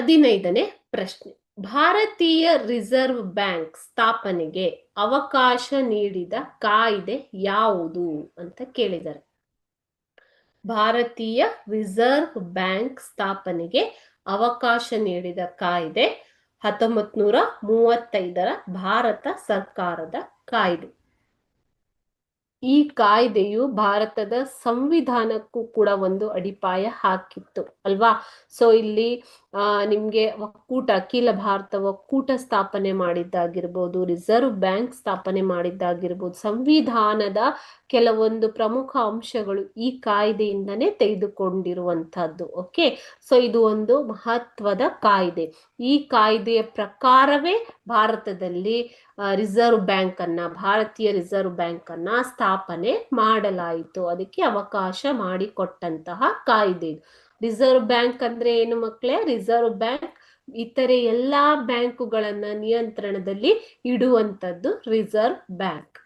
ಹದಿನೈದನೇ ಪ್ರಶ್ನೆ. ಭಾರತೀಯ ರಿಸರ್ವ್ ಬ್ಯಾಂಕ್ ಸ್ಥಾಪನೆಗೆ ಅವಕಾಶ ನೀಡಿದ ಕಾಯ್ದೆ ಯಾವುದು ಅಂತ ಕೇಳಿದ್ದಾರೆ. ಭಾರತೀಯ ರಿಸರ್ವ್ ಬ್ಯಾಂಕ್ ಸ್ಥಾಪನೆಗೆ ಅವಕಾಶ ನೀಡಿದ ಕಾಯ್ದೆ ಹತ್ತೊಂಬತ್ ನೂರ ಮೂವತ್ತೈದರ ಭಾರತ ಸರ್ಕಾರದ ಕಾಯ್ದೆ. ಈ ಕಾಯ್ದೆಯು ಭಾರತದ ಸಂವಿಧಾನಕ್ಕೂ ಕೂಡ ಒಂದು ಅಡಿಪಾಯ ಹಾಕಿತ್ತು ಅಲ್ವಾ? ಸೊ ಇಲ್ಲಿ, ಆ, ನಿಮ್ಗೆ ಒಕ್ಕೂಟ, ಅಖಿಲ ಭಾರತ ಒಕ್ಕೂಟ ಸ್ಥಾಪನೆ ಮಾಡಿದ್ದಾಗಿರ್ಬೋದು, ರಿಸರ್ವ್ ಬ್ಯಾಂಕ್ ಸ್ಥಾಪನೆ ಮಾಡಿದ್ದಾಗಿರ್ಬೋದು, ಸಂವಿಧಾನದ ಕೆಲವೊಂದು ಪ್ರಮುಖ ಅಂಶಗಳು ಈ ಕಾಯ್ದೆಯಿಂದನೇ ತೆಗೆದುಕೊಂಡಿರುವಂತಹದ್ದು ಓಕೆ ಸೊ ಇದು ಒಂದು ಮಹತ್ವದ ಕಾಯ್ದೆ. ಈ ಕಾಯ್ದೆಯ ಪ್ರಕಾರವೇ ಭಾರತದಲ್ಲಿ ರಿಸರ್ವ್ ಬ್ಯಾಂಕ್ ಅನ್ನ ಭಾರತೀಯ ರಿಸರ್ವ್ ಬ್ಯಾಂಕ್ ಅನ್ನ ಸ್ಥಾಪನೆ ಮಾಡಲಾಯಿತು. ಅದಕ್ಕೆ ಅವಕಾಶ ಮಾಡಿಕೊಟ್ಟಂತಹ ಕಾಯ್ದೆ ರಿಸರ್ವ್ ಬ್ಯಾಂಕ್ ಅಂದ್ರೆ ಏನು ಮಕ್ಕಳೇ ರಿಸರ್ವ್ ಬ್ಯಾಂಕ್ ಇತರೆ ಎಲ್ಲಾ ಬ್ಯಾಂಕುಗಳನ್ನ ನಿಯಂತ್ರಣದಲ್ಲಿ ಇಡುವಂತದ್ದು ರಿಸರ್ವ್ ಬ್ಯಾಂಕ್